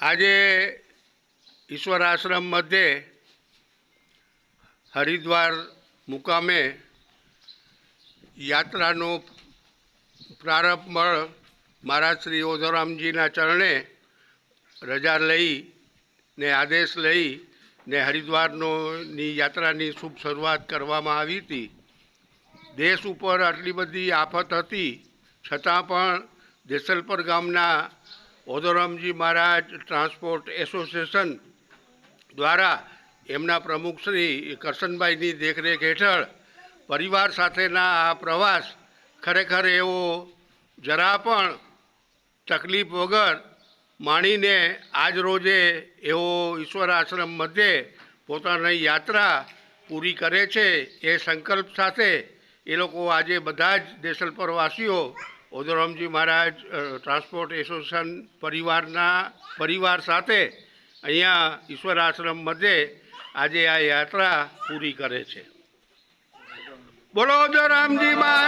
આજે ઈશ્વર આશ્રમ મધ્યે હરિદ્વાર મુકામે યાત્રાનો પ્રારંભ મહારાજ શ્રી ઓધોરામજીના ચરણે રજા લઈ ને આદેશ લઈ ને હરિદ્વારનો ની યાત્રાની શુભ શરૂઆત કરવામાં આવી હતી. દેશ ઉપર આટલી બધી આફત હતી. છતાં પણ દેસલપર ગામના ઓધોરામજી મહારાજ ટ્રાન્સપોર્ટ એસોસિએશન દ્વારા એમના પ્રમુખ શ્રી કરશનભાઈની દેખરેખ હેઠળ પરિવાર સાથેના આ પ્રવાસ ખરેખર એવો જરા પણ તકલીફ વગર માણીને આજ રોજે એવો ઈશ્વર આશ્રમ મધ્યે પોતાની યાત્રા પૂરી કરે છે એ સંકલ્પ સાથે એ લોકો આજે બધા જ દેસલપરવાસીઓ ઓધોરામજી મહારાજ ટ્રાન્સપોર્ટ એસોસિએશન પરિવારના પરિવાર સાથે અહીંયા ઈશ્વર આશ્રમ મધ્યે આજે આ યાત્રા પૂરી કરે છે. બોલો ઓદરામજી મહારાજ!